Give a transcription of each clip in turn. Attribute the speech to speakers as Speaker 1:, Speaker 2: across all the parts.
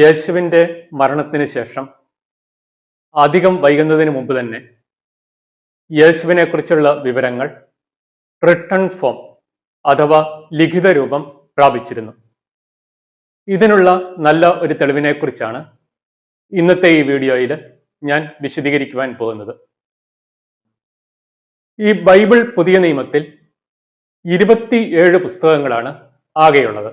Speaker 1: യേശുവിൻ്റെ മരണത്തിന് ശേഷം അധികം വൈകുന്നതിന് മുമ്പ് തന്നെ യേശുവിനെക്കുറിച്ചുള്ള വിവരങ്ങൾ റിട്ടേൺ ഫോം അഥവാ ലിഖിത രൂപം പ്രാപിച്ചിരുന്നു ഇതിനുള്ള നല്ല ഒരു തെളിവിനെക്കുറിച്ചാണ് ഇന്നത്തെ ഈ വീഡിയോയിൽ ഞാൻ വിശദീകരിക്കുവാൻ പോകുന്നത് ഈ ബൈബിൾ പുതിയ നിയമത്തിൽ ഇരുപത്തിയേഴ് പുസ്തകങ്ങളാണ് ആകെയുള്ളത്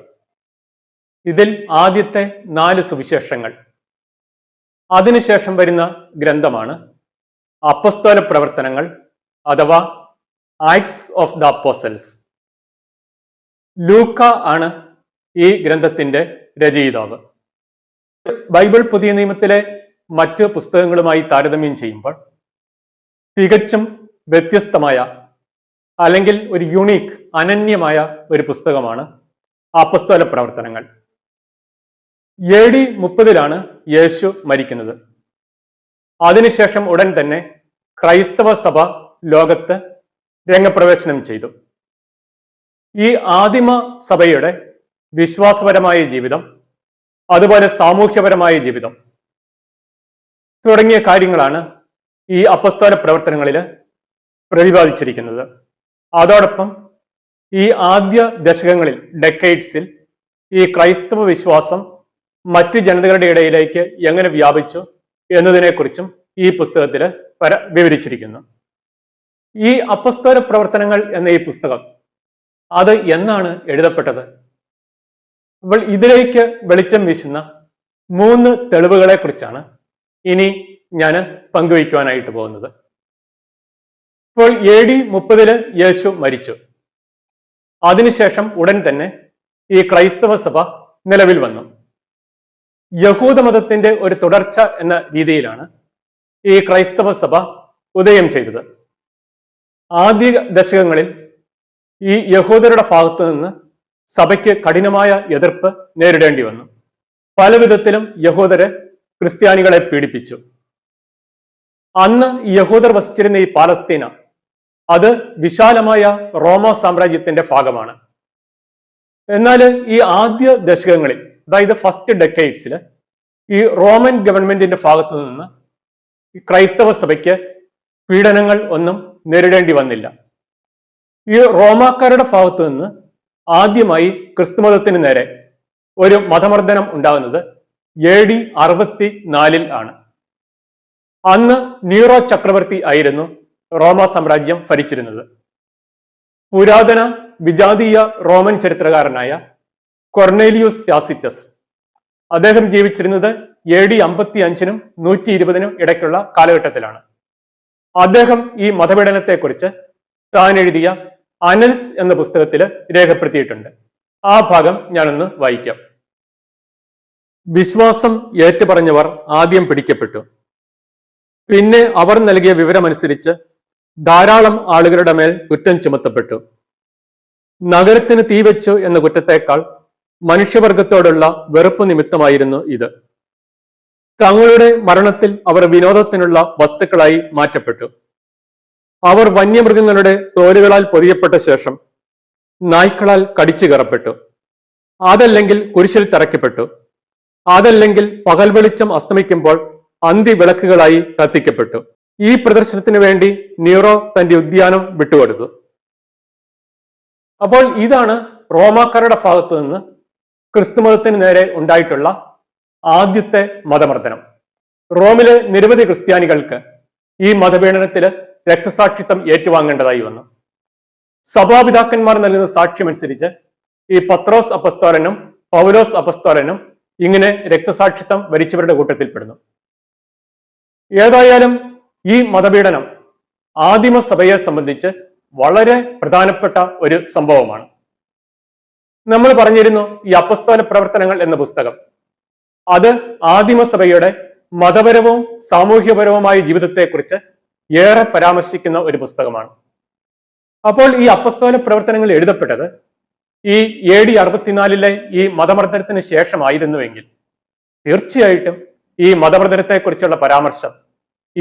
Speaker 1: ഇതിൽ ആദ്യത്തെ നാല് സുവിശേഷങ്ങൾ അതിനുശേഷം വരുന്ന ഗ്രന്ഥമാണ് അപ്പസ്തോല പ്രവർത്തനങ്ങൾ അഥവാ ആക്ട്സ് ഓഫ് ദ അപ്പോസൽസ് ലൂക്ക ആണ് ഈ ഗ്രന്ഥത്തിന്റെ രചയിതാവ് ബൈബിൾ പുതിയ നിയമത്തിലെ മറ്റ് പുസ്തകങ്ങളുമായി താരതമ്യം ചെയ്യുമ്പോൾ തികച്ചും വ്യത്യസ്തമായ അല്ലെങ്കിൽ ഒരു യുണീക്ക് അനന്യമായ ഒരു പുസ്തകമാണ് അപ്പസ്തോല പ്രവർത്തനങ്ങൾ എ ഡി മുപ്പതിലാണ് യേശു മരിക്കുന്നത് അതിനുശേഷം ഉടൻ തന്നെ ക്രൈസ്തവ സഭ ലോകത്ത് രംഗപ്രവേശനം ചെയ്തു ഈ ആദിമ സഭയുടെ വിശ്വാസപരമായ ജീവിതം അതുപോലെ സാമൂഹ്യപരമായ ജീവിതം തുടങ്ങിയ കാര്യങ്ങളാണ് ഈ അപ്പസ്തോല പ്രവർത്തനങ്ങളിൽ പ്രതിപാദിച്ചിരിക്കുന്നത് അതോടൊപ്പം ഈ ആദ്യ ദശകങ്ങളിൽ ഡെക്കൈഡ്സിൽ ഈ ക്രൈസ്തവ വിശ്വാസം മറ്റ് ജനതകളുടെ ഇടയിലേക്ക് എങ്ങനെ വ്യാപിച്ചു എന്നതിനെക്കുറിച്ചും ഈ പുസ്തകത്തിൽ വര വിവരിച്ചിരിക്കുന്നു ഈ അപ്പസ്തോര പ്രവർത്തനങ്ങൾ എന്ന ഈ പുസ്തകം അത് എന്നാണ് എഴുതപ്പെട്ടത് അപ്പോൾ ഇതിലേക്ക് വെളിച്ചം വീശുന്ന മൂന്ന് തെളിവുകളെ കുറിച്ചാണ് ഇനി ഞാൻ പങ്കുവയ്ക്കുവാനായിട്ട് പോകുന്നത് ഇപ്പോൾ എ ഡി മുപ്പതില് യേശു മരിച്ചു അതിനുശേഷം ഉടൻ തന്നെ ഈ ക്രൈസ്തവ സഭ നിലവിൽ വന്നു യഹൂദമതത്തിന്റെ ഒരു തുടർച്ച എന്ന രീതിയിലാണ് ഈ ക്രൈസ്തവ സഭ ഉദയം ചെയ്തത് ആദ്യ ദശകങ്ങളിൽ ഈ യഹൂദരുടെ ഭാഗത്തു നിന്ന് സഭയ്ക്ക് കഠിനമായ എതിർപ്പ് നേരിടേണ്ടി വന്നു പല വിധത്തിലും യഹൂദരെ ക്രിസ്ത്യാനികളെ പീഡിപ്പിച്ചു അന്ന് യഹൂദർ വസിച്ചിരുന്ന ഈ പാലസ്തീന അത് വിശാലമായ റോമ സാമ്രാജ്യത്തിന്റെ ഭാഗമാണ് എന്നാൽ ഈ ആദ്യ ദശകങ്ങളിൽ അതായത് ഫസ്റ്റ് ഡെക്കേഡ്സിൽ ഈ റോമൻ ഗവൺമെന്റിന്റെ ഭാഗത്തു നിന്ന് ഈ ക്രൈസ്തവ സഭയ്ക്ക് പീഡനങ്ങൾ ഒന്നും നേരിടേണ്ടി വന്നില്ല ഈ റോമാക്കാരുടെ ഭാഗത്തു നിന്ന് ആദ്യമായി ക്രിസ്തുമതത്തിന് നേരെ ഒരു മതമർദ്ദനം ഉണ്ടാകുന്നത് എ ഡി അറുപത്തി നാലിൽ ആണ് അന്ന് നീറോ ചക്രവർത്തി ആയിരുന്നു റോമ സാമ്രാജ്യം ഭരിച്ചിരുന്നത് പുരാതന വിജാതീയ റോമൻ ചരിത്രകാരനായ കൊർണേലിയോസ് ടാസിറ്റസ് അദ്ദേഹം ജീവിച്ചിരുന്നത് എ ഡി അമ്പത്തി അഞ്ചിനും നൂറ്റി ഇരുപതിനും ഇടയ്ക്കുള്ള കാലഘട്ടത്തിലാണ് അദ്ദേഹം ഈ മതപീഡനത്തെക്കുറിച്ച് താൻ എഴുതിയ അനൽസ് എന്ന പുസ്തകത്തിൽ രേഖപ്പെടുത്തിയിട്ടുണ്ട് ആ ഭാഗം ഞാനൊന്ന് വായിക്കാം വിശ്വാസം ഏറ്റുപറഞ്ഞവർ ആദ്യം പിടിക്കപ്പെട്ടു പിന്നെ അവർ നൽകിയ വിവരമനുസരിച്ച് ധാരാളം ആളുകളുടെ മേൽ കുറ്റം ചുമത്തപ്പെട്ടു നഗരത്തിന് തീവച്ചു എന്ന കുറ്റത്തേക്കാൾ മനുഷ്യവർഗത്തോടുള്ള വെറുപ്പ് നിമിത്തമായിരുന്നു ഇത് തങ്ങളുടെ മരണത്തിൽ അവർ വിനോദത്തിനുള്ള വസ്തുക്കളായി മാറ്റപ്പെട്ടു അവർ വന്യമൃഗങ്ങളുടെ തോലുകളാൽ പൊതിയപ്പെട്ട ശേഷം നായ്ക്കളാൽ കടിച്ചു കയറപ്പെട്ടു അതല്ലെങ്കിൽ കുരിശിൽ തറയ്ക്കപ്പെട്ടു അതല്ലെങ്കിൽ പകൽ വെളിച്ചം അസ്തമിക്കുമ്പോൾ അന്തി വിളക്കുകളായി കത്തിക്കപ്പെട്ടു ഈ പ്രദർശനത്തിന് വേണ്ടി ന്യൂറോ തന്റെ ഉദ്യാനം വിട്ടുകൊടുത്തു അപ്പോൾ ഇതാണ് റോമാക്കാരുടെ ഭാഗത്തു നിന്ന് മതത്തിന് നേരെ ഉണ്ടായിട്ടുള്ള ആദ്യത്തെ മതമർദ്ദനം റോമിലെ നിരവധി ക്രിസ്ത്യാനികൾക്ക് ഈ മതപീഡനത്തിൽ രക്തസാക്ഷിത്വം ഏറ്റുവാങ്ങേണ്ടതായി വന്നു സഭാപിതാക്കന്മാർ നൽകുന്ന സാക്ഷ്യമനുസരിച്ച് ഈ പത്രോസ് അപസ്തോലനും പൗലോസ് അപസ്തോലനും ഇങ്ങനെ രക്തസാക്ഷിത്വം വരിച്ചവരുടെ കൂട്ടത്തിൽപ്പെടുന്നു ഏതായാലും ഈ മതപീഡനം ആദിമസഭയെ സംബന്ധിച്ച് വളരെ പ്രധാനപ്പെട്ട ഒരു സംഭവമാണ് നമ്മൾ പറഞ്ഞിരുന്നു ഈ അപ്പസ്തോല പ്രവർത്തനങ്ങൾ എന്ന പുസ്തകം അത് ആദിമസഭയുടെ മതപരവും സാമൂഹ്യപരവുമായ ജീവിതത്തെക്കുറിച്ച് ഏറെ പരാമർശിക്കുന്ന ഒരു പുസ്തകമാണ് അപ്പോൾ ഈ അപ്പസ്തോല പ്രവർത്തനങ്ങൾ എഴുതപ്പെട്ടത് ഈ എ ഡി അറുപത്തിനാലിലെ ഈ മതമർദ്ദനത്തിന് ശേഷമായിരുന്നുവെങ്കിൽ തീർച്ചയായിട്ടും ഈ മതമർദ്ദനത്തെക്കുറിച്ചുള്ള പരാമർശം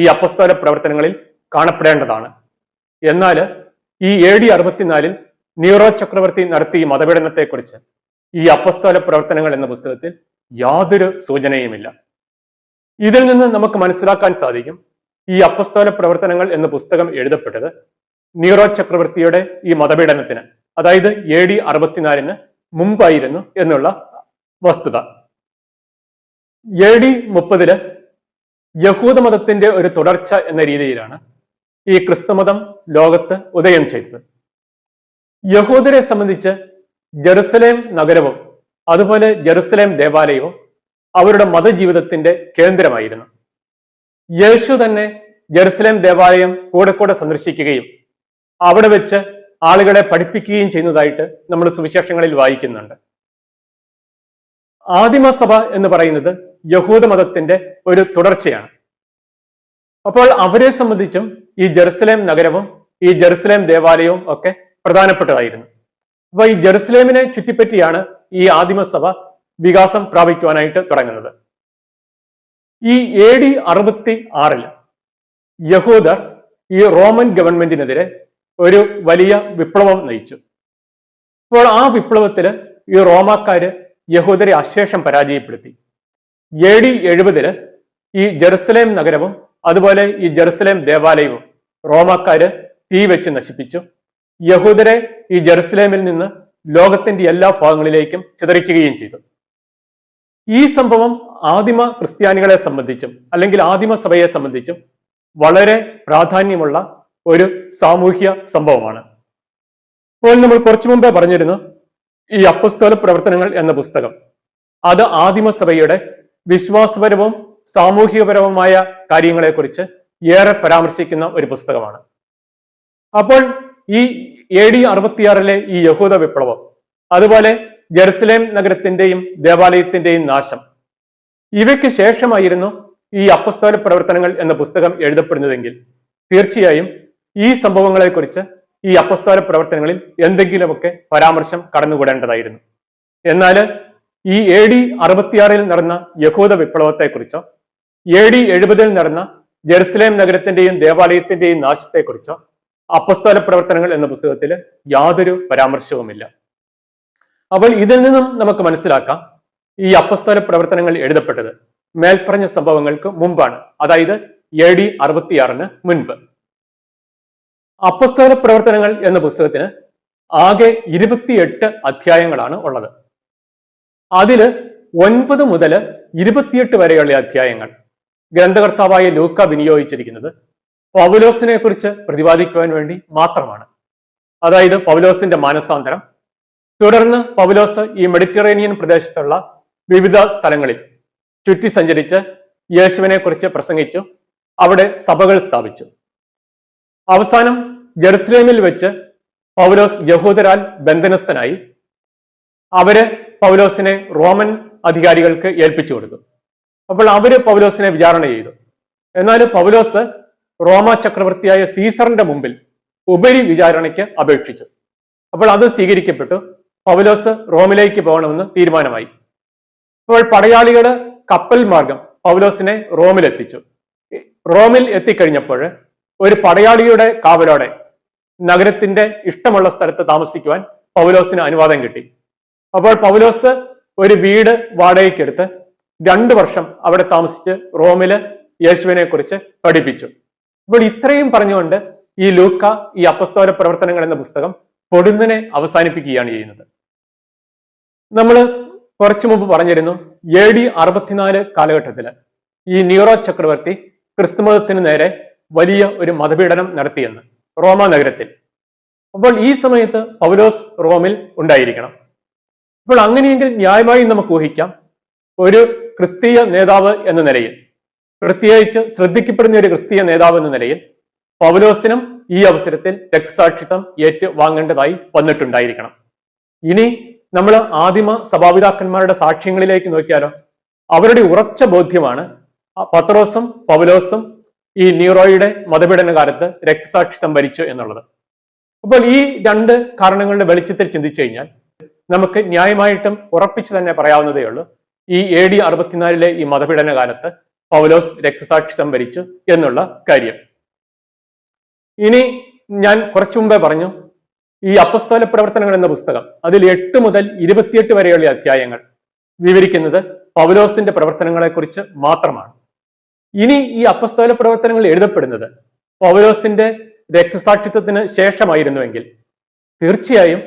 Speaker 1: ഈ അപ്പസ്തോല പ്രവർത്തനങ്ങളിൽ കാണപ്പെടേണ്ടതാണ് എന്നാൽ ഈ എ ഡി അറുപത്തിനാലിൽ നീറോ ചക്രവർത്തി നടത്തിയ മതപീഡനത്തെക്കുറിച്ച് ഈ അപ്പസ്തോല പ്രവർത്തനങ്ങൾ എന്ന പുസ്തകത്തിൽ യാതൊരു സൂചനയുമില്ല ഇതിൽ നിന്ന് നമുക്ക് മനസ്സിലാക്കാൻ സാധിക്കും ഈ അപ്പസ്തോല പ്രവർത്തനങ്ങൾ എന്ന പുസ്തകം എഴുതപ്പെട്ടത് നീറോ ചക്രവർത്തിയുടെ ഈ മതപീഡനത്തിന് അതായത് എ ഡി അറുപത്തിനാലിന് മുമ്പായിരുന്നു എന്നുള്ള വസ്തുത എ ഡി മുപ്പതില് മതത്തിന്റെ ഒരു തുടർച്ച എന്ന രീതിയിലാണ് ഈ ക്രിസ്തുമതം ലോകത്ത് ഉദയം ചെയ്തത് യഹൂദരെ സംബന്ധിച്ച് ജെറുസലേം നഗരവും അതുപോലെ ജെറുസലേം ദേവാലയവും അവരുടെ മതജീവിതത്തിന്റെ കേന്ദ്രമായിരുന്നു യേശു തന്നെ ജെറുസലേം ദേവാലയം കൂടെ കൂടെ സന്ദർശിക്കുകയും അവിടെ വെച്ച് ആളുകളെ പഠിപ്പിക്കുകയും ചെയ്യുന്നതായിട്ട് നമ്മൾ സുവിശേഷങ്ങളിൽ വായിക്കുന്നുണ്ട് ആദിമസഭ എന്ന് പറയുന്നത് യഹൂദ മതത്തിന്റെ ഒരു തുടർച്ചയാണ് അപ്പോൾ അവരെ സംബന്ധിച്ചും ഈ ജെറുസലേം നഗരവും ഈ ജെറുസലേം ദേവാലയവും ഒക്കെ പ്രധാനപ്പെട്ടതായിരുന്നു അപ്പൊ ഈ ജെറുസലേമിനെ ചുറ്റിപ്പറ്റിയാണ് ഈ ആദിമസഭ വികാസം പ്രാപിക്കുവാനായിട്ട് തുടങ്ങുന്നത് ഈ എ ഡി അറുപത്തി ആറിൽ യഹൂദർ ഈ റോമൻ ഗവൺമെന്റിനെതിരെ ഒരു വലിയ വിപ്ലവം നയിച്ചു അപ്പോൾ ആ വിപ്ലവത്തിൽ ഈ റോമാക്കാര് യഹൂദരെ അശേഷം പരാജയപ്പെടുത്തി എ ഡി എഴുപതില് ഈ ജെറുസലേം നഗരവും അതുപോലെ ഈ ജെറുസലേം ദേവാലയവും റോമാക്കാര് തീ വെച്ച് നശിപ്പിച്ചു യഹൂദരെ ഈ ജെറുസലേമിൽ നിന്ന് ലോകത്തിന്റെ എല്ലാ ഭാഗങ്ങളിലേക്കും ചിതറിക്കുകയും ചെയ്തു ഈ സംഭവം ആദിമ ക്രിസ്ത്യാനികളെ സംബന്ധിച്ചും അല്ലെങ്കിൽ ആദിമ സഭയെ സംബന്ധിച്ചും വളരെ പ്രാധാന്യമുള്ള ഒരു സാമൂഹ്യ സംഭവമാണ് ഇപ്പോൾ നമ്മൾ കുറച്ചു മുമ്പേ പറഞ്ഞിരുന്നു ഈ അപ്പസ്തോല പ്രവർത്തനങ്ങൾ എന്ന പുസ്തകം അത് ആദിമസഭയുടെ വിശ്വാസപരവും സാമൂഹികപരവുമായ കാര്യങ്ങളെക്കുറിച്ച് ഏറെ പരാമർശിക്കുന്ന ഒരു പുസ്തകമാണ് അപ്പോൾ ഈ എ ഡി അറുപത്തിയാറിലെ ഈ യഹൂദ വിപ്ലവം അതുപോലെ ജെറുസലേം നഗരത്തിന്റെയും ദേവാലയത്തിന്റെയും നാശം ഇവയ്ക്ക് ശേഷമായിരുന്നു ഈ അപ്പസ്തോല പ്രവർത്തനങ്ങൾ എന്ന പുസ്തകം എഴുതപ്പെടുന്നതെങ്കിൽ തീർച്ചയായും ഈ സംഭവങ്ങളെക്കുറിച്ച് ഈ അപ്പസ്തോല പ്രവർത്തനങ്ങളിൽ എന്തെങ്കിലുമൊക്കെ പരാമർശം കടന്നുകൂടേണ്ടതായിരുന്നു എന്നാൽ ഈ എ ഡി അറുപത്തിയാറിൽ നടന്ന യഹൂദ വിപ്ലവത്തെക്കുറിച്ചോ എ ഡി എഴുപതിൽ നടന്ന ജെറുസലേം നഗരത്തിന്റെയും ദേവാലയത്തിന്റെയും നാശത്തെക്കുറിച്ചോ അപ്പസ്തോല പ്രവർത്തനങ്ങൾ എന്ന പുസ്തകത്തിൽ യാതൊരു പരാമർശവുമില്ല അപ്പോൾ ഇതിൽ നിന്നും നമുക്ക് മനസ്സിലാക്കാം ഈ അപ്പസ്തോല പ്രവർത്തനങ്ങൾ എഴുതപ്പെട്ടത് മേൽപ്പറഞ്ഞ സംഭവങ്ങൾക്ക് മുമ്പാണ് അതായത് എ ഡി അറുപത്തിയാറിന് മുൻപ് അപ്പസ്തോല പ്രവർത്തനങ്ങൾ എന്ന പുസ്തകത്തിന് ആകെ ഇരുപത്തിയെട്ട് അധ്യായങ്ങളാണ് ഉള്ളത് അതിൽ ഒൻപത് മുതൽ ഇരുപത്തിയെട്ട് വരെയുള്ള അധ്യായങ്ങൾ ഗ്രന്ഥകർത്താവായ ലൂക്ക വിനിയോഗിച്ചിരിക്കുന്നത് പൗലോസിനെ കുറിച്ച് പ്രതിപാദിക്കുവാൻ വേണ്ടി മാത്രമാണ് അതായത് പൗലോസിന്റെ മാനസാന്തരം തുടർന്ന് പൗലോസ് ഈ മെഡിറ്ററേനിയൻ പ്രദേശത്തുള്ള വിവിധ സ്ഥലങ്ങളിൽ ചുറ്റി സഞ്ചരിച്ച് യേശുവിനെ കുറിച്ച് പ്രസംഗിച്ചു അവിടെ സഭകൾ സ്ഥാപിച്ചു അവസാനം ജെറുസലേമിൽ വെച്ച് പൗലോസ് യഹൂദരാൽ ബന്ധനസ്ഥനായി അവര് പൗലോസിനെ റോമൻ അധികാരികൾക്ക് ഏൽപ്പിച്ചു കൊടുത്തു അപ്പോൾ അവര് പൗലോസിനെ വിചാരണ ചെയ്തു എന്നാൽ പൗലോസ് റോമ ചക്രവർത്തിയായ സീസറിന്റെ മുമ്പിൽ ഉപരി വിചാരണയ്ക്ക് അപേക്ഷിച്ചു അപ്പോൾ അത് സ്വീകരിക്കപ്പെട്ടു പൗലോസ് റോമിലേക്ക് പോകണമെന്ന് തീരുമാനമായി അപ്പോൾ പടയാളികൾ കപ്പൽ മാർഗം പൗലോസിനെ റോമിലെത്തിച്ചു റോമിൽ എത്തിക്കഴിഞ്ഞപ്പോൾ ഒരു പടയാളിയുടെ കാവലോടെ നഗരത്തിന്റെ ഇഷ്ടമുള്ള സ്ഥലത്ത് താമസിക്കുവാൻ പൗലോസിന് അനുവാദം കിട്ടി അപ്പോൾ പൗലോസ് ഒരു വീട് വാടകയ്ക്കെടുത്ത് രണ്ട് വർഷം അവിടെ താമസിച്ച് റോമില് യേശുവിനെ കുറിച്ച് പഠിപ്പിച്ചു ഇവിടെ ഇത്രയും പറഞ്ഞുകൊണ്ട് ഈ ലൂക്ക ഈ അപസ്തോല പ്രവർത്തനങ്ങൾ എന്ന പുസ്തകം പൊടുന്നനെ അവസാനിപ്പിക്കുകയാണ് ചെയ്യുന്നത് നമ്മൾ കുറച്ചു മുമ്പ് പറഞ്ഞിരുന്നു എ ഡി അറുപത്തിനാല് കാലഘട്ടത്തിൽ ഈ ന്യൂറോ ചക്രവർത്തി ക്രിസ്തുമതത്തിന് നേരെ വലിയ ഒരു മതപീഡനം നടത്തിയെന്ന് റോമ നഗരത്തിൽ അപ്പോൾ ഈ സമയത്ത് പൗലോസ് റോമിൽ ഉണ്ടായിരിക്കണം അപ്പോൾ അങ്ങനെയെങ്കിൽ ന്യായമായി നമുക്ക് ഊഹിക്കാം ഒരു ക്രിസ്തീയ നേതാവ് എന്ന നിലയിൽ പ്രത്യേകിച്ച് ശ്രദ്ധിക്കപ്പെടുന്ന ഒരു ക്രിസ്തീയ നേതാവ് എന്ന നിലയിൽ പൗലോസിനും ഈ അവസരത്തിൽ രക്തസാക്ഷിത്വം ഏറ്റുവാങ്ങേണ്ടതായി വന്നിട്ടുണ്ടായിരിക്കണം ഇനി നമ്മൾ ആദിമ സഭാപിതാക്കന്മാരുടെ സാക്ഷ്യങ്ങളിലേക്ക് നോക്കിയാലോ അവരുടെ ഉറച്ച ബോധ്യമാണ് പത്രോസും പൗലോസും ഈ നീറോയുടെ മതപീഠന കാലത്ത് രക്തസാക്ഷിത്വം ഭരിച്ചു എന്നുള്ളത് അപ്പോൾ ഈ രണ്ട് കാരണങ്ങളുടെ വെളിച്ചത്തിൽ ചിന്തിച്ചു കഴിഞ്ഞാൽ നമുക്ക് ന്യായമായിട്ടും ഉറപ്പിച്ചു തന്നെ പറയാവുന്നതേ ഉള്ളൂ ഈ എ ഡി അറുപത്തിനാലിലെ ഈ മതപീഠന കാലത്ത് പൗലോസ് രക്തസാക്ഷിത്വം വരിച്ചു എന്നുള്ള കാര്യം ഇനി ഞാൻ കുറച്ചു മുമ്പേ പറഞ്ഞു ഈ അപ്പസ്തോല പ്രവർത്തനങ്ങൾ എന്ന പുസ്തകം അതിൽ എട്ട് മുതൽ ഇരുപത്തിയെട്ട് വരെയുള്ള അധ്യായങ്ങൾ വിവരിക്കുന്നത് പൗലോസിന്റെ പ്രവർത്തനങ്ങളെക്കുറിച്ച് മാത്രമാണ് ഇനി ഈ അപ്പസ്തോല പ്രവർത്തനങ്ങൾ എഴുതപ്പെടുന്നത് പൗലോസിന്റെ രക്തസാക്ഷിത്വത്തിന് ശേഷമായിരുന്നുവെങ്കിൽ തീർച്ചയായും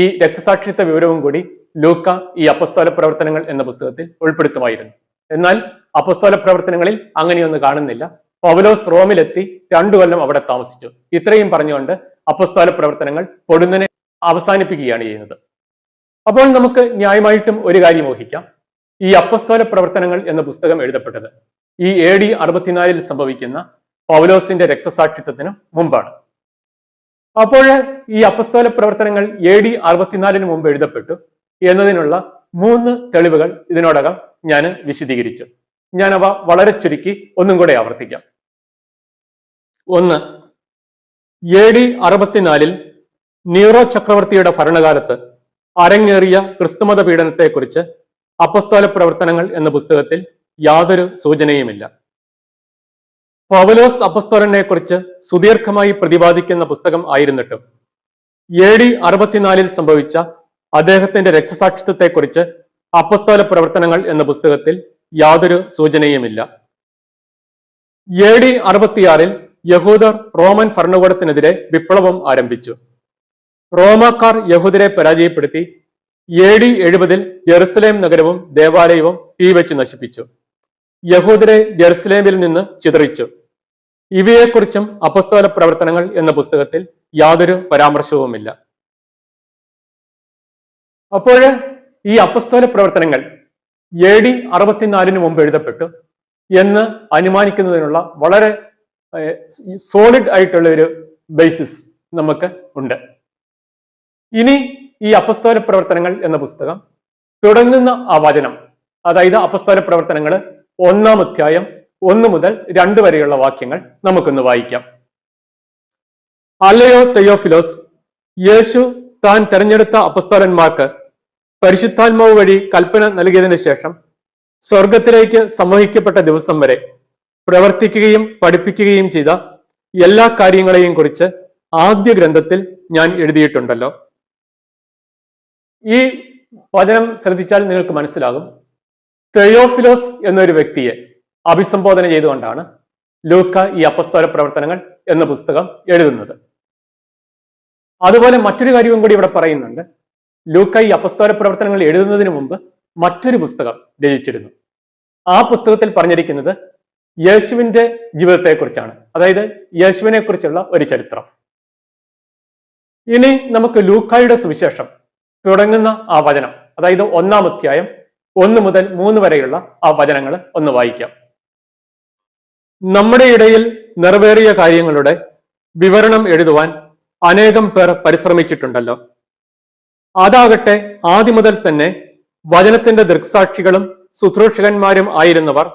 Speaker 1: ഈ രക്തസാക്ഷിത്വ വിവരവും കൂടി ലൂക്ക ഈ അപ്പസ്തോല പ്രവർത്തനങ്ങൾ എന്ന പുസ്തകത്തിൽ ഉൾപ്പെടുത്തുമായിരുന്നു എന്നാൽ അപസ്തോല പ്രവർത്തനങ്ങളിൽ അങ്ങനെയൊന്നും കാണുന്നില്ല പൗലോസ് റോമിലെത്തി രണ്ടു കൊല്ലം അവിടെ താമസിച്ചു ഇത്രയും പറഞ്ഞുകൊണ്ട് അപസ്തോല പ്രവർത്തനങ്ങൾ പൊടുന്നനെ അവസാനിപ്പിക്കുകയാണ് ചെയ്യുന്നത് അപ്പോൾ നമുക്ക് ന്യായമായിട്ടും ഒരു കാര്യം ഊഹിക്കാം ഈ അപ്പസ്തോല പ്രവർത്തനങ്ങൾ എന്ന പുസ്തകം എഴുതപ്പെട്ടത് ഈ എ ഡി അറുപത്തിനാലിൽ സംഭവിക്കുന്ന പൗലോസിന്റെ രക്തസാക്ഷിത്വത്തിന് മുമ്പാണ് അപ്പോൾ ഈ അപ്പസ്തോല പ്രവർത്തനങ്ങൾ എ ഡി അറുപത്തിനാലിന് മുമ്പ് എഴുതപ്പെട്ടു എന്നതിനുള്ള മൂന്ന് തെളിവുകൾ ഇതിനോടകം ഞാൻ വിശദീകരിച്ചു ഞാനവ വളരെ ചുരുക്കി ഒന്നും കൂടെ ആവർത്തിക്കാം ഒന്ന് എ ഡി അറുപത്തിനാലിൽ നീറോ ചക്രവർത്തിയുടെ ഭരണകാലത്ത് അരങ്ങേറിയ ക്രിസ്തുമത പീഡനത്തെക്കുറിച്ച് അപ്പസ്തോല പ്രവർത്തനങ്ങൾ എന്ന പുസ്തകത്തിൽ യാതൊരു സൂചനയുമില്ല പവലോസ് അപ്പസ്തോലനെ കുറിച്ച് സുദീർഘമായി പ്രതിപാദിക്കുന്ന പുസ്തകം ആയിരുന്നിട്ടും എ ഡി അറുപത്തിനാലിൽ സംഭവിച്ച അദ്ദേഹത്തിന്റെ രക്തസാക്ഷിത്വത്തെക്കുറിച്ച് അപ്പസ്തോല പ്രവർത്തനങ്ങൾ എന്ന പുസ്തകത്തിൽ യാതൊരു സൂചനയുമില്ല എ ഡി അറുപത്തിയാറിൽ യഹൂദർ റോമൻ ഭരണകൂടത്തിനെതിരെ വിപ്ലവം ആരംഭിച്ചു റോമാക്കാർ യഹൂദരെ പരാജയപ്പെടുത്തി എ ഡി എഴുപതിൽ ജെറുസലേം നഗരവും ദേവാലയവും തീവച്ച് നശിപ്പിച്ചു യഹൂദരെ ജെറുസലേമിൽ നിന്ന് ചിതറിച്ചു ഇവയെക്കുറിച്ചും അപസ്തോല പ്രവർത്തനങ്ങൾ എന്ന പുസ്തകത്തിൽ യാതൊരു പരാമർശവുമില്ല അപ്പോഴ് ഈ അപസ്തോല പ്രവർത്തനങ്ങൾ എ ഡി അറുപത്തിനാലിന് മുമ്പ് എഴുതപ്പെട്ടു എന്ന് അനുമാനിക്കുന്നതിനുള്ള വളരെ സോളിഡ് ആയിട്ടുള്ള ഒരു ബേസിസ് നമുക്ക് ഉണ്ട് ഇനി ഈ അപസ്തോല പ്രവർത്തനങ്ങൾ എന്ന പുസ്തകം തുടങ്ങുന്ന ആ വചനം അതായത് അപസ്തോല പ്രവർത്തനങ്ങൾ ഒന്നാം അധ്യായം ഒന്ന് മുതൽ രണ്ട് വരെയുള്ള വാക്യങ്ങൾ നമുക്കൊന്ന് വായിക്കാം അല്ലയോ തെയോഫിലോസ് യേശു താൻ തെരഞ്ഞെടുത്ത അപസ്തോലന്മാർക്ക് പരിശുദ്ധാത്മാവ് വഴി കൽപ്പന നൽകിയതിന് ശേഷം സ്വർഗത്തിലേക്ക് സംവഹിക്കപ്പെട്ട ദിവസം വരെ പ്രവർത്തിക്കുകയും പഠിപ്പിക്കുകയും ചെയ്ത എല്ലാ കാര്യങ്ങളെയും കുറിച്ച് ആദ്യ ഗ്രന്ഥത്തിൽ ഞാൻ എഴുതിയിട്ടുണ്ടല്ലോ ഈ വചനം ശ്രദ്ധിച്ചാൽ നിങ്ങൾക്ക് മനസ്സിലാകും തെയോഫിലോസ് എന്നൊരു വ്യക്തിയെ അഭിസംബോധന ചെയ്തുകൊണ്ടാണ് ലൂക്ക ഈ അപ്പസ്തോല പ്രവർത്തനങ്ങൾ എന്ന പുസ്തകം എഴുതുന്നത് അതുപോലെ മറ്റൊരു കാര്യവും കൂടി ഇവിടെ പറയുന്നുണ്ട് ലൂക്കൈ ഈ അപസ്തോല പ്രവർത്തനങ്ങൾ എഴുതുന്നതിന് മുമ്പ് മറ്റൊരു പുസ്തകം രചിച്ചിരുന്നു ആ പുസ്തകത്തിൽ പറഞ്ഞിരിക്കുന്നത് യേശുവിന്റെ ജീവിതത്തെക്കുറിച്ചാണ് അതായത് യേശുവിനെ കുറിച്ചുള്ള ഒരു ചരിത്രം ഇനി നമുക്ക് ലൂക്കായുടെ സുവിശേഷം തുടങ്ങുന്ന ആ വചനം അതായത് ഒന്നാം അധ്യായം ഒന്ന് മുതൽ മൂന്ന് വരെയുള്ള ആ വചനങ്ങൾ ഒന്ന് വായിക്കാം നമ്മുടെ ഇടയിൽ നിറവേറിയ കാര്യങ്ങളുടെ വിവരണം എഴുതുവാൻ അനേകം പേർ പരിശ്രമിച്ചിട്ടുണ്ടല്ലോ അതാകട്ടെ ആദ്യം മുതൽ തന്നെ വചനത്തിന്റെ ദൃക്സാക്ഷികളും ശുശ്രൂഷകന്മാരും ആയിരുന്നവർ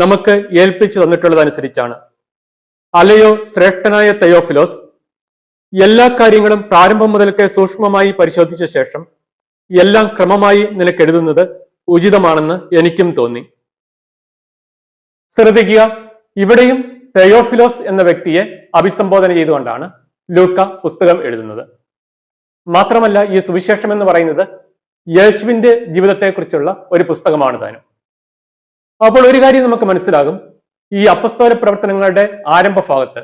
Speaker 1: നമുക്ക് ഏൽപ്പിച്ചു തന്നിട്ടുള്ളതനുസരിച്ചാണ് അലയോ ശ്രേഷ്ഠനായ തയോഫിലോസ് എല്ലാ കാര്യങ്ങളും പ്രാരംഭം മുതൽക്കേ സൂക്ഷ്മമായി പരിശോധിച്ച ശേഷം എല്ലാം ക്രമമായി നിനക്ക് എഴുതുന്നത് ഉചിതമാണെന്ന് എനിക്കും തോന്നി ശ്രദ്ധിക്കുക ഇവിടെയും തയോഫിലോസ് എന്ന വ്യക്തിയെ അഭിസംബോധന ചെയ്തുകൊണ്ടാണ് ലൂക്ക പുസ്തകം എഴുതുന്നത് മാത്രമല്ല ഈ സുവിശേഷം എന്ന് പറയുന്നത് യേശുവിന്റെ ജീവിതത്തെക്കുറിച്ചുള്ള ഒരു പുസ്തകമാണ് താനും അപ്പോൾ ഒരു കാര്യം നമുക്ക് മനസ്സിലാകും ഈ അപ്പസ്തോല പ്രവർത്തനങ്ങളുടെ ആരംഭ ഭാഗത്ത്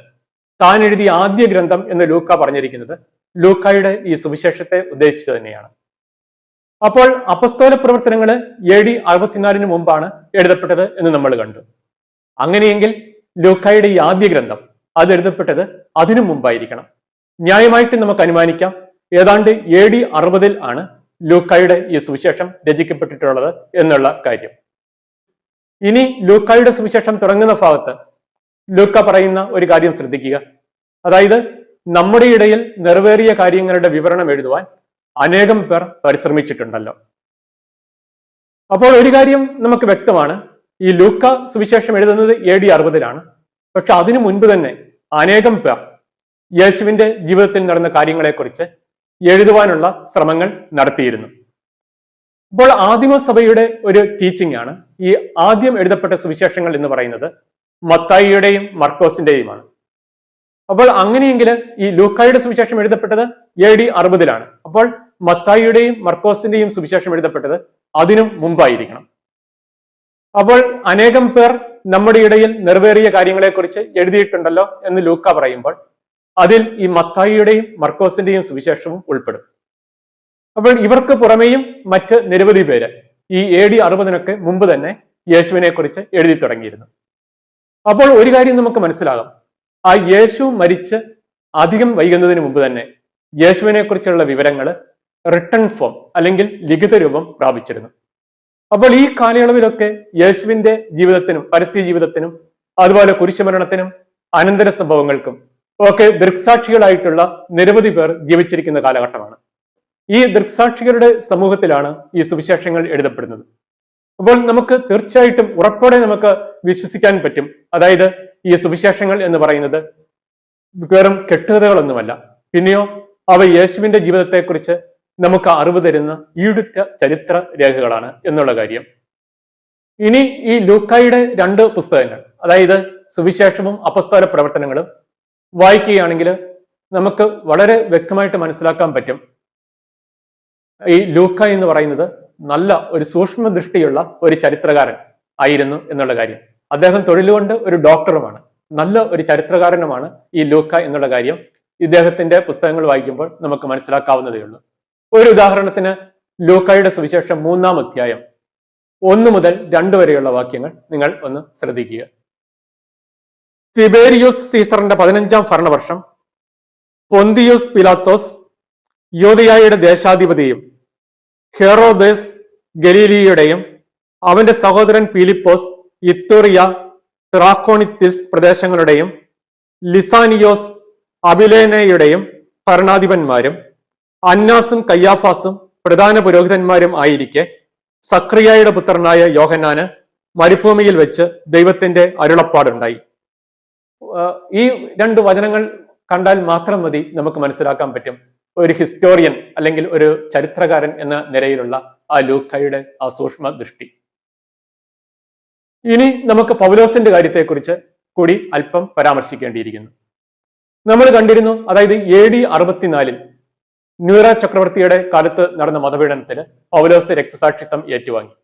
Speaker 1: താൻ എഴുതിയ ആദ്യ ഗ്രന്ഥം എന്ന് ലൂക്ക പറഞ്ഞിരിക്കുന്നത് ലൂക്കായുടെ ഈ സുവിശേഷത്തെ ഉദ്ദേശിച്ചു തന്നെയാണ് അപ്പോൾ അപ്പസ്തോല പ്രവർത്തനങ്ങൾ എ ഡി അറുപത്തിനാലിന് മുമ്പാണ് എഴുതപ്പെട്ടത് എന്ന് നമ്മൾ കണ്ടു അങ്ങനെയെങ്കിൽ ലൂക്കായുടെ ഈ ആദ്യ ഗ്രന്ഥം അത് എഴുതപ്പെട്ടത് അതിനു മുമ്പായിരിക്കണം ന്യായമായിട്ട് നമുക്ക് അനുമാനിക്കാം ഏതാണ്ട് എ ഡി അറുപതിൽ ആണ് ലൂക്കായുടെ ഈ സുവിശേഷം രചിക്കപ്പെട്ടിട്ടുള്ളത് എന്നുള്ള കാര്യം ഇനി ലൂക്കായുടെ സുവിശേഷം തുടങ്ങുന്ന ഭാഗത്ത് ലൂക്ക പറയുന്ന ഒരു കാര്യം ശ്രദ്ധിക്കുക അതായത് നമ്മുടെ ഇടയിൽ നിറവേറിയ കാര്യങ്ങളുടെ വിവരണം എഴുതുവാൻ അനേകം പേർ പരിശ്രമിച്ചിട്ടുണ്ടല്ലോ അപ്പോൾ ഒരു കാര്യം നമുക്ക് വ്യക്തമാണ് ഈ ലൂക്ക സുവിശേഷം എഴുതുന്നത് എ ഡി അറുപതിലാണ് പക്ഷെ അതിനു മുൻപ് തന്നെ അനേകം പേർ യേശുവിന്റെ ജീവിതത്തിൽ നടന്ന കാര്യങ്ങളെക്കുറിച്ച് എഴുതുവാനുള്ള ശ്രമങ്ങൾ നടത്തിയിരുന്നു ഇപ്പോൾ ആദിമസഭയുടെ ഒരു ടീച്ചിങ് ആണ് ഈ ആദ്യം എഴുതപ്പെട്ട സുവിശേഷങ്ങൾ എന്ന് പറയുന്നത് മത്തായിയുടെയും മർക്കോസിന്റെയുമാണ് അപ്പോൾ അങ്ങനെയെങ്കിൽ ഈ ലൂക്കായുടെ സുവിശേഷം എഴുതപ്പെട്ടത് എ ഡി അറുപതിലാണ് അപ്പോൾ മത്തായിയുടെയും മർക്കോസിന്റെയും സുവിശേഷം എഴുതപ്പെട്ടത് അതിനും മുമ്പായിരിക്കണം അപ്പോൾ അനേകം പേർ നമ്മുടെ ഇടയിൽ നിറവേറിയ കാര്യങ്ങളെക്കുറിച്ച് എഴുതിയിട്ടുണ്ടല്ലോ എന്ന് ലൂക്ക പറയുമ്പോൾ അതിൽ ഈ മത്തായിയുടെയും മർക്കോസിന്റെയും സുവിശേഷവും ഉൾപ്പെടും അപ്പോൾ ഇവർക്ക് പുറമെയും മറ്റ് നിരവധി പേര് ഈ എ ഡി അറുപതിനൊക്കെ മുമ്പ് തന്നെ യേശുവിനെ കുറിച്ച് എഴുതി തുടങ്ങിയിരുന്നു അപ്പോൾ ഒരു കാര്യം നമുക്ക് മനസ്സിലാകാം ആ യേശു മരിച്ച് അധികം വൈകുന്നതിന് മുമ്പ് തന്നെ യേശുവിനെ കുറിച്ചുള്ള വിവരങ്ങൾ റിട്ടേൺ ഫോം അല്ലെങ്കിൽ ലിഖിത രൂപം പ്രാപിച്ചിരുന്നു അപ്പോൾ ഈ കാലയളവിലൊക്കെ യേശുവിന്റെ ജീവിതത്തിനും പരസ്യ ജീവിതത്തിനും അതുപോലെ കുരിശുമരണത്തിനും അനന്തര സംഭവങ്ങൾക്കും ഒക്കെ ദൃക്സാക്ഷികളായിട്ടുള്ള നിരവധി പേർ ജീവിച്ചിരിക്കുന്ന കാലഘട്ടമാണ് ഈ ദൃക്സാക്ഷികളുടെ സമൂഹത്തിലാണ് ഈ സുവിശേഷങ്ങൾ എഴുതപ്പെടുന്നത് അപ്പോൾ നമുക്ക് തീർച്ചയായിട്ടും ഉറപ്പോടെ നമുക്ക് വിശ്വസിക്കാൻ പറ്റും അതായത് ഈ സുവിശേഷങ്ങൾ എന്ന് പറയുന്നത് വെറും കെട്ടുകഥകളൊന്നുമല്ല പിന്നെയോ അവ യേശുവിന്റെ ജീവിതത്തെക്കുറിച്ച് നമുക്ക് അറിവ് തരുന്ന ഈടുത്ത ചരിത്ര രേഖകളാണ് എന്നുള്ള കാര്യം ഇനി ഈ ലൂക്കായുടെ രണ്ട് പുസ്തകങ്ങൾ അതായത് സുവിശേഷവും അപസ്തോല പ്രവർത്തനങ്ങളും വായിക്കുകയാണെങ്കിൽ നമുക്ക് വളരെ വ്യക്തമായിട്ട് മനസ്സിലാക്കാൻ പറ്റും ഈ ലൂക്ക എന്ന് പറയുന്നത് നല്ല ഒരു സൂക്ഷ്മ ദൃഷ്ടിയുള്ള ഒരു ചരിത്രകാരൻ ആയിരുന്നു എന്നുള്ള കാര്യം അദ്ദേഹം തൊഴിലുകൊണ്ട് ഒരു ഡോക്ടറുമാണ് നല്ല ഒരു ചരിത്രകാരനുമാണ് ഈ ലൂക്ക എന്നുള്ള കാര്യം ഇദ്ദേഹത്തിന്റെ പുസ്തകങ്ങൾ വായിക്കുമ്പോൾ നമുക്ക് മനസ്സിലാക്കാവുന്നതേ ഉള്ളൂ ഒരു ഉദാഹരണത്തിന് ലൂക്കായുടെ സുവിശേഷം മൂന്നാം അധ്യായം ഒന്നു മുതൽ രണ്ടു വരെയുള്ള വാക്യങ്ങൾ നിങ്ങൾ ഒന്ന് ശ്രദ്ധിക്കുക തിബേരിയോസ് സീസറിന്റെ പതിനഞ്ചാം ഭരണവർഷം പൊന്തിയോസ് പിലാത്തോസ് യോധിയായുടെ ദേശാധിപതിയും ഹെറോദേസ് ഗലീലിയുടെയും അവന്റെ സഹോദരൻ ഫിലിപ്പോസ് ഇത്തോറിയ ത്രാക്കോണിത്തിസ് പ്രദേശങ്ങളുടെയും ലിസാനിയോസ് അബിലേനയുടെയും ഭരണാധിപന്മാരും അന്നാസും കയ്യാഫാസും പ്രധാന പുരോഹിതന്മാരും ആയിരിക്കെ സക്രിയയുടെ പുത്രനായ യോഹനാന് മരുഭൂമിയിൽ വെച്ച് ദൈവത്തിന്റെ അരുളപ്പാടുണ്ടായി ഈ രണ്ട് വചനങ്ങൾ കണ്ടാൽ മാത്രം മതി നമുക്ക് മനസ്സിലാക്കാൻ പറ്റും ഒരു ഹിസ്റ്റോറിയൻ അല്ലെങ്കിൽ ഒരു ചരിത്രകാരൻ എന്ന നിലയിലുള്ള ആ ലൂക്കയുടെ ആ സൂക്ഷ്മ ദൃഷ്ടി ഇനി നമുക്ക് പൗലോസിന്റെ കാര്യത്തെക്കുറിച്ച് കൂടി അല്പം പരാമർശിക്കേണ്ടിയിരിക്കുന്നു നമ്മൾ കണ്ടിരുന്നു അതായത് എ ഡി അറുപത്തിനാലിൽ ന്യൂറ ചക്രവർത്തിയുടെ കാലത്ത് നടന്ന മതപീഡനത്തിൽ പൗലോസ് രക്തസാക്ഷിത്വം ഏറ്റുവാങ്ങി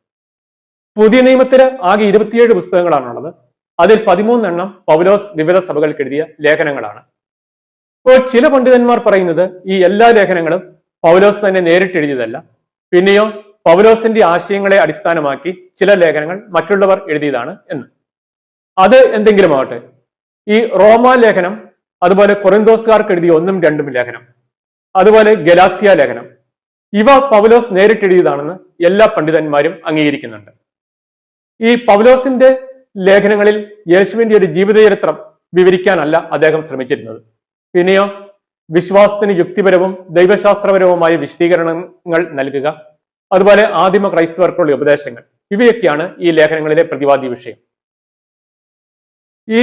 Speaker 1: പുതിയ നിയമത്തിൽ ആകെ ഇരുപത്തിയേഴ് പുസ്തകങ്ങളാണുള്ളത് അതിൽ പതിമൂന്നെണ്ണം പൗലോസ് വിവിധ സഭകൾക്ക് എഴുതിയ ലേഖനങ്ങളാണ് ഇപ്പോൾ ചില പണ്ഡിതന്മാർ പറയുന്നത് ഈ എല്ലാ ലേഖനങ്ങളും പൗലോസ് തന്നെ നേരിട്ട് എഴുതിയതല്ല പിന്നെയോ പൗലോസിന്റെ ആശയങ്ങളെ അടിസ്ഥാനമാക്കി ചില ലേഖനങ്ങൾ മറ്റുള്ളവർ എഴുതിയതാണ് എന്ന് അത് എന്തെങ്കിലും ആവട്ടെ ഈ റോമാ ലേഖനം അതുപോലെ കൊറിന്തോസുകാർക്ക് എഴുതിയ ഒന്നും രണ്ടും ലേഖനം അതുപോലെ ഗലാത്തിയ ലേഖനം ഇവ പൗലോസ് നേരിട്ടെഴുതിയതാണെന്ന് എല്ലാ പണ്ഡിതന്മാരും അംഗീകരിക്കുന്നുണ്ട് ഈ പൗലോസിന്റെ ലേഖനങ്ങളിൽ യേശുവിന്റെ ഒരു ജീവിതചരിത്രം വിവരിക്കാനല്ല അദ്ദേഹം ശ്രമിച്ചിരുന്നത് പിന്നെയോ വിശ്വാസത്തിന് യുക്തിപരവും ദൈവശാസ്ത്രപരവുമായ വിശദീകരണങ്ങൾ നൽകുക അതുപോലെ ആദിമ ക്രൈസ്തവർക്കുള്ള ഉപദേശങ്ങൾ ഇവയൊക്കെയാണ് ഈ ലേഖനങ്ങളിലെ പ്രതിവാദി വിഷയം ഈ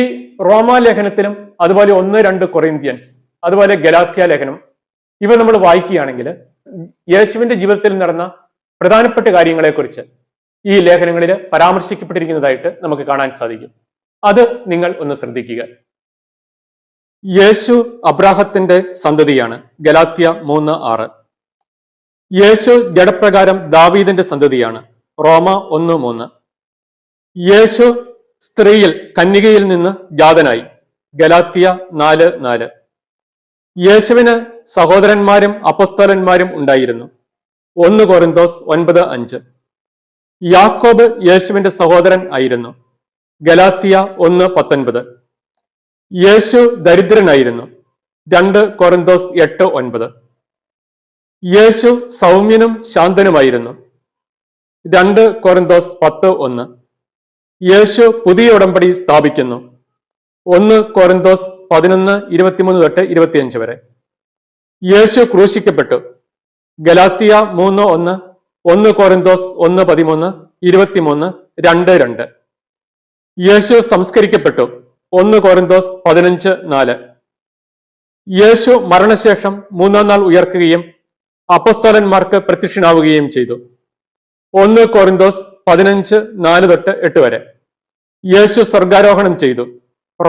Speaker 1: ലേഖനത്തിലും അതുപോലെ ഒന്ന് രണ്ട് കൊറിന്ത്യൻസ് അതുപോലെ ഗലാത്യ ലേഖനം ഇവ നമ്മൾ വായിക്കുകയാണെങ്കിൽ യേശുവിന്റെ ജീവിതത്തിൽ നടന്ന പ്രധാനപ്പെട്ട കാര്യങ്ങളെക്കുറിച്ച് ഈ ലേഖനങ്ങളിൽ പരാമർശിക്കപ്പെട്ടിരിക്കുന്നതായിട്ട് നമുക്ക് കാണാൻ സാധിക്കും അത് നിങ്ങൾ ഒന്ന് ശ്രദ്ധിക്കുക യേശു അബ്രാഹത്തിന്റെ സന്തതിയാണ് ഗലാത്യ മൂന്ന് ആറ് യേശു ജഡപ്രകാരം ദാവീദിന്റെ സന്തതിയാണ് റോമ ഒന്ന് മൂന്ന് യേശു സ്ത്രീയിൽ കന്യകയിൽ നിന്ന് ജാതനായി ഗലാത്തിയ നാല് നാല് യേശുവിന് സഹോദരന്മാരും അപസ്തോലന്മാരും ഉണ്ടായിരുന്നു ഒന്ന് കോറിന്തോസ് ഒൻപത് അഞ്ച് യാക്കോബ് യേശുവിന്റെ സഹോദരൻ ആയിരുന്നു ഗലാത്തിയ ഒന്ന് പത്തൊൻപത് യേശു ദരിദ്രനായിരുന്നു രണ്ട് കൊറന്തോസ് എട്ട് ഒൻപത് യേശു സൗമ്യനും ശാന്തനുമായിരുന്നു രണ്ട് കൊറന്തോസ് പത്ത് ഒന്ന് യേശു പുതിയ ഉടമ്പടി സ്ഥാപിക്കുന്നു ഒന്ന് കൊറന്തോസ് പതിനൊന്ന് ഇരുപത്തിമൂന്ന് തൊട്ട് ഇരുപത്തിയഞ്ച് വരെ യേശു ക്രൂശിക്കപ്പെട്ടു ഗലാത്തിയ മൂന്ന് ഒന്ന് ഒന്ന് കോറിന്തോസ് ഒന്ന് പതിമൂന്ന് ഇരുപത്തിമൂന്ന് രണ്ട് രണ്ട് യേശു സംസ്കരിക്കപ്പെട്ടു ഒന്ന് കോറിന്തോസ് പതിനഞ്ച് നാല് യേശു മരണശേഷം മൂന്നാം നാൾ ഉയർക്കുകയും അപ്പസ്തോലന്മാർക്ക് പ്രത്യക്ഷനാവുകയും ചെയ്തു ഒന്ന് കോറിന്തോസ് പതിനഞ്ച് നാല് തൊട്ട് എട്ട് വരെ യേശു സ്വർഗാരോഹണം ചെയ്തു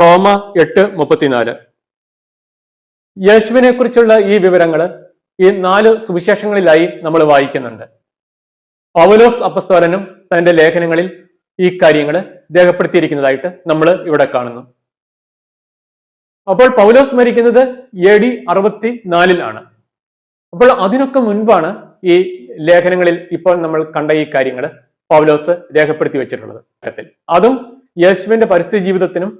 Speaker 1: റോമ എട്ട് മുപ്പത്തിനാല് യേശുവിനെ കുറിച്ചുള്ള ഈ വിവരങ്ങൾ ഈ നാല് സുവിശേഷങ്ങളിലായി നമ്മൾ വായിക്കുന്നുണ്ട് പൗലോസ് അപ്പസ്തോലനും തന്റെ ലേഖനങ്ങളിൽ ഈ കാര്യങ്ങൾ രേഖപ്പെടുത്തിയിരിക്കുന്നതായിട്ട് നമ്മൾ ഇവിടെ കാണുന്നു അപ്പോൾ പൗലോസ് മരിക്കുന്നത് എ ഡി അറുപത്തി നാലിലാണ് അപ്പോൾ അതിനൊക്കെ മുൻപാണ് ഈ ലേഖനങ്ങളിൽ ഇപ്പോൾ നമ്മൾ കണ്ട ഈ കാര്യങ്ങൾ പൗലോസ് രേഖപ്പെടുത്തി വെച്ചിട്ടുള്ളത് അതും യേശുവിന്റെ പരസ്യ ജീവിതത്തിനും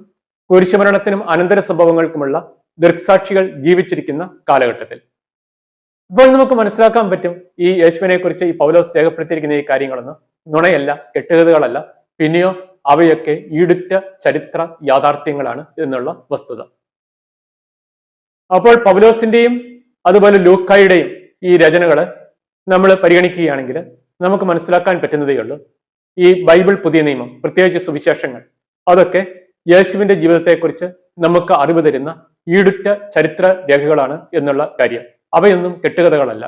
Speaker 1: കുരിശുമരണത്തിനും അനന്തര സംഭവങ്ങൾക്കുമുള്ള ദൃക്സാക്ഷികൾ ജീവിച്ചിരിക്കുന്ന കാലഘട്ടത്തിൽ ഇപ്പോൾ നമുക്ക് മനസ്സിലാക്കാൻ പറ്റും ഈ യേശുവിനെ കുറിച്ച് ഈ പൗലോസ് രേഖപ്പെടുത്തിയിരിക്കുന്ന ഈ കാര്യങ്ങളൊന്നും നുണയല്ല കെട്ടുകഥകളല്ല പിന്നെയോ അവയൊക്കെ ഈടുറ്റ ചരിത്ര യാഥാർത്ഥ്യങ്ങളാണ് എന്നുള്ള വസ്തുത അപ്പോൾ പൗലോസിന്റെയും അതുപോലെ ലൂക്കായുടെയും ഈ രചനകളെ നമ്മൾ പരിഗണിക്കുകയാണെങ്കിൽ നമുക്ക് മനസ്സിലാക്കാൻ പറ്റുന്നതേ ഉള്ളൂ ഈ ബൈബിൾ പുതിയ നിയമം പ്രത്യേകിച്ച് സുവിശേഷങ്ങൾ അതൊക്കെ യേശുവിന്റെ ജീവിതത്തെക്കുറിച്ച് നമുക്ക് അറിവ് തരുന്ന ഈടുറ്റ ചരിത്ര രേഖകളാണ് എന്നുള്ള കാര്യം അവയൊന്നും കെട്ടുകഥകളല്ല